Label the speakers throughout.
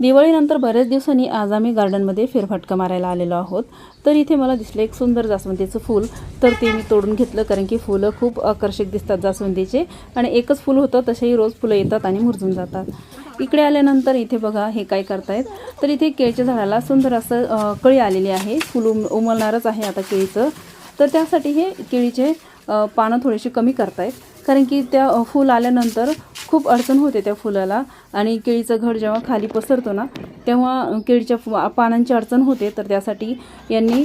Speaker 1: दिवाळीनंतर बऱ्याच दिवसांनी आज आम्ही गार्डनमध्ये फेरफटका मारायला आलेलो आहोत. तर इथे मला दिसलं एक सुंदर जास्वंदीचं फूल. तर ते मी तोडून घेतलं कारण की फुलं खूप आकर्षक दिसतात जास्वंदीचे. आणि एकच फूल होतं तसेही रोज फुलं येतात आणि मुरझून जातात. इकडे आल्यानंतर इथे बघा हे काय करतायत. तर इथे केळीच्या झाडाला सुंदर असं कळी आलेली आहे. फुल उम उमलणारच आहे आता केळीचं. तर त्यासाठी हे केळीचे पानं थोडीशी कमी करतायत. कारण की त्या फूल आल्यानंतर खूप अडचण होते त्या फुलाला. आणि केळीचं घड जेव्हा खाली पसरतो ना तेव्हा केळीच्या फु पानांची अडचण होते. तर त्यासाठी यांनी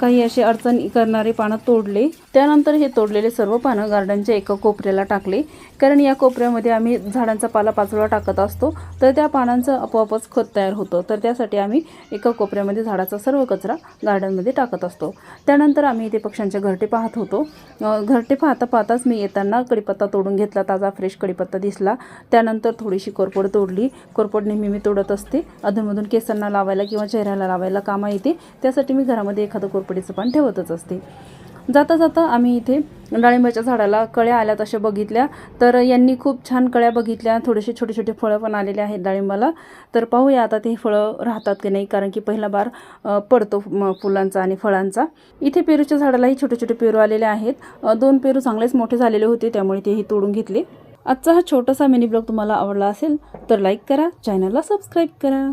Speaker 1: काही असे अडचण करणारे पानं तोडले. त्यानंतर हे तोडलेले सर्व पानं गार्डनच्या एका कोपऱ्याला टाकले. कारण या कोपऱ्यामध्ये आम्ही झाडांचा पाला पाचोळा टाकत असतो तर त्या पानांचं आपोआपच खत तयार होतं. तर त्यासाठी आम्ही एका कोपऱ्यामध्ये झाडाचा सर्व कचरा गार्डनमध्ये टाकत असतो. त्यानंतर आम्ही इथे पक्ष्यांचे घरटे पाहत होतो. घरटे पाहता पाहताच मी येताना कडीपत्ता तोडून घेतला ताजा फ्रेश कडीपत्ता दिसला. त्यानंतर थोडीशी कोरपड तोडली. कोरपड नेहमी मी तोडत असते. अधूनमधून केसांना लावायला किंवा चेहऱ्याला लावायला कामा येते. त्यासाठी मी घरामध्ये एखादं कोरपडीचं पान ठेवतच असते. जाता जाता आम्ही इथे डाळिंबाच्या झाडाला कळ्या आल्या तशा बघितल्या. तर यांनी खूप छान कळ्या बघितल्या. थोडेसे छोटे छोटे फळं पण आलेले आहेत डाळिंबाला. तर पाहूया आता ते फळं राहतात की नाही कारण की पहिला बार पडतो म- फुलांचा आणि फळांचा. इथे पेरूच्या झाडालाही छोटे छोटे पेरू आलेले आहेत. दोन पेरू चांगलेच मोठे झालेले होते त्यामुळे तेही तोडून घेतले. आजचा हा छोटासा मिनी ब्लॉग तुम्हाला आवडला असेल तर लाईक करा चॅनलला सबस्क्राईब करा.